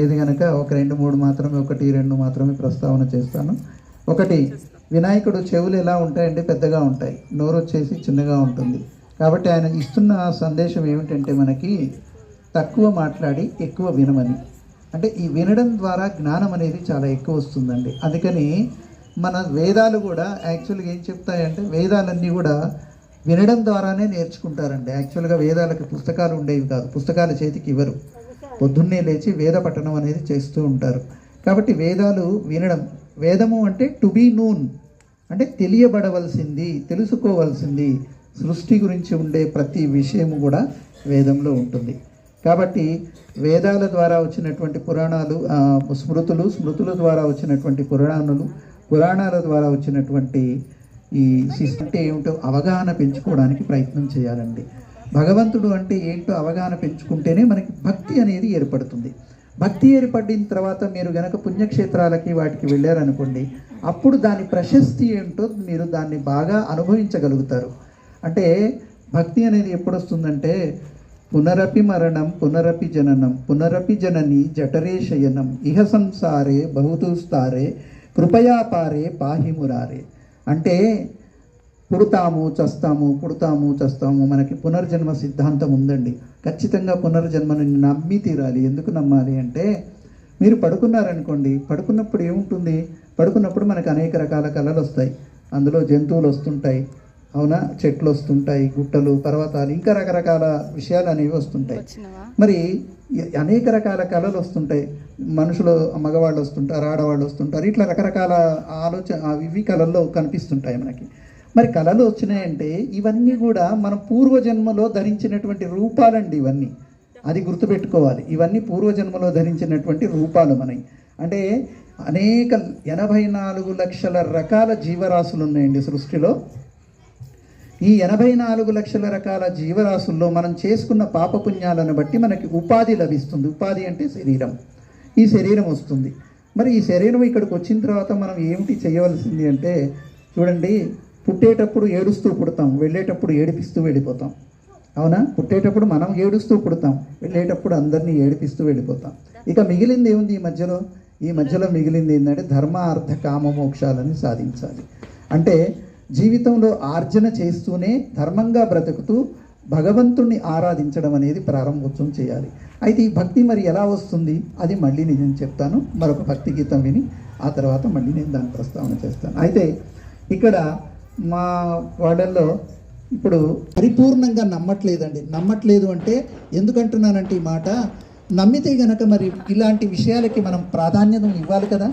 లేదు కనుక ఒక రెండు మూడు మాత్రమే ఒకటి రెండు మాత్రమే ప్రస్తావన చేస్తాను. ఒకటి వినాయకుడు చెవులు ఎలా ఉంటాయంటే పెద్దగా ఉంటాయి. నోరు వచ్చేసి చిన్నగా ఉంటుంది. కాబట్టి ఆయన ఇస్తున్న సందేశం ఏమిటంటే మనకి తక్కువ మాట్లాడి ఎక్కువ వినమని. అంటే ఈ వినడం ద్వారా జ్ఞానం అనేది చాలా ఎక్కువ వస్తుందండి. అందుకని మన వేదాలు కూడా యాక్చువల్గా ఏం చెప్తాయంటే వేదాలన్నీ కూడా వినడం ద్వారానే నేర్చుకుంటారండి. యాక్చువల్గా వేదాలకు పుస్తకాలు ఉండేవి కాదు. పుస్తకాలు చేతికి ఇవ్వరు. పొద్దున్నే లేచి వేద పఠనం అనేది చేస్తూ ఉంటారు. కాబట్టి వేదాలు వినడం వేదము అంటే టు బీ నూన్ అంటే తెలియబడవలసింది తెలుసుకోవలసింది సృష్టి గురించి ఉండే ప్రతి విషయము కూడా వేదంలో ఉంటుంది. కాబట్టి వేదాల ద్వారా వచ్చినటువంటి పురాణాలు స్మృతులు స్మృతుల ద్వారా వచ్చినటువంటి పురాణాలు పురాణాల ద్వారా వచ్చినటువంటి ఈ సిస్టమ్ అంటే ఏమిటో అవగాహన పెంచుకోవడానికి ప్రయత్నం చేయాలండి. భగవంతుడు అంటే ఏంటో అవగాహన పెంచుకుంటేనే మనకి భక్తి అనేది ఏర్పడుతుంది. భక్తి ఏర్పడిన తర్వాత మీరు గనక పుణ్యక్షేత్రాలకి వాటికి వెళ్ళారనుకోండి అప్పుడు దాని ప్రశస్తి ఏంటో మీరు దాన్ని బాగా అనుభవించగలుగుతారు. అంటే భక్తి అనేది ఎప్పుడు వస్తుందంటే పునరపి మరణం పునరపి జననం పునరపి జనని జఠరే శయనం ఇహ సంసారే బహుదూస్తారే కృపయాపారే పాహిమురారే. అంటే పుడతాము చస్తాము పుడతాము చస్తాము. మనకి పునర్జన్మ సిద్ధాంతం ఉందండి. ఖచ్చితంగా పునర్జన్మను నమ్మి తీరాలి. ఎందుకు నమ్మాలి అంటే మీరు పడుకున్నారనుకోండి పడుకున్నప్పుడు ఏముంటుంది? పడుకున్నప్పుడు మనకు అనేక రకాల కళలు వస్తాయి. అందులో జంతువులు వస్తుంటాయి. అవునా? చెట్లు వస్తుంటాయి గుట్టలు పర్వతాలు ఇంకా రకరకాల విషయాలు అనేవి వస్తుంటాయి. మరి అనేక రకాల కళలు వస్తుంటాయి. మనుషులు మగవాళ్ళు వస్తుంటారు ఆడవాళ్ళు వస్తుంటారు. ఇట్లా రకరకాల ఆలోచన ఇవి కళల్లో కనిపిస్తుంటాయి మనకి. మరి కళలు వచ్చినాయంటే ఇవన్నీ కూడా మన పూర్వజన్మలో ధరించినటువంటి రూపాలండి ఇవన్నీ. అది గుర్తుపెట్టుకోవాలి. ఇవన్నీ పూర్వజన్మలో ధరించినటువంటి రూపాలు మనవి. అంటే అనేక ఎనభై నాలుగు లక్షల రకాల జీవరాశులు ఉన్నాయండి సృష్టిలో. ఈ ఎనభై నాలుగు లక్షల రకాల జీవరాశుల్లో మనం చేసుకున్న పాపపుణ్యాలను బట్టి మనకి ఉపాధి లభిస్తుంది. ఉపాధి అంటే శరీరం. ఈ శరీరం వస్తుంది. మరి ఈ శరీరం ఇక్కడికి వచ్చిన తర్వాత మనం ఏమిటి చేయవలసింది అంటే చూడండి పుట్టేటప్పుడు ఏడుస్తూ పుడతాం వెళ్ళేటప్పుడు ఏడిపిస్తూ వెళ్ళిపోతాం. అవునా? పుట్టేటప్పుడు మనం ఏడుస్తూ పుడతాం వెళ్ళేటప్పుడు అందరినీ ఏడిపిస్తూ వెళ్ళిపోతాం. ఇక మిగిలింది ఏముంది ఈ మధ్యలో? ఈ మధ్యలో మిగిలింది ఏంటంటే ధర్మ అర్థ కామ మోక్షాలని సాధించాలి. అంటే జీవితంలో ఆర్జన చేస్తూనే ధర్మంగా బ్రతుకుతూ భగవంతుణ్ణి ఆరాధించడం అనేది ప్రారంభోత్సవం చేయాలి. అయితే ఈ భక్తి మరి ఎలా వస్తుంది? అది మళ్ళీ నేను చెప్తాను. మరొక భక్తి గీతం విని ఆ తర్వాత మళ్ళీ నేను దాని ప్రస్తావన చేస్తాను. అయితే ఇక్కడ మా వాళ్ళల్లో ఇప్పుడు పరిపూర్ణంగా నమ్మట్లేదండి. నమ్మట్లేదు అంటే ఎందుకంటున్నానంటే ఈ మాట? నమ్మితే గనక మరి ఇలాంటి విషయాలకి మనం ప్రాధాన్యత ఇవ్వాలి కదా?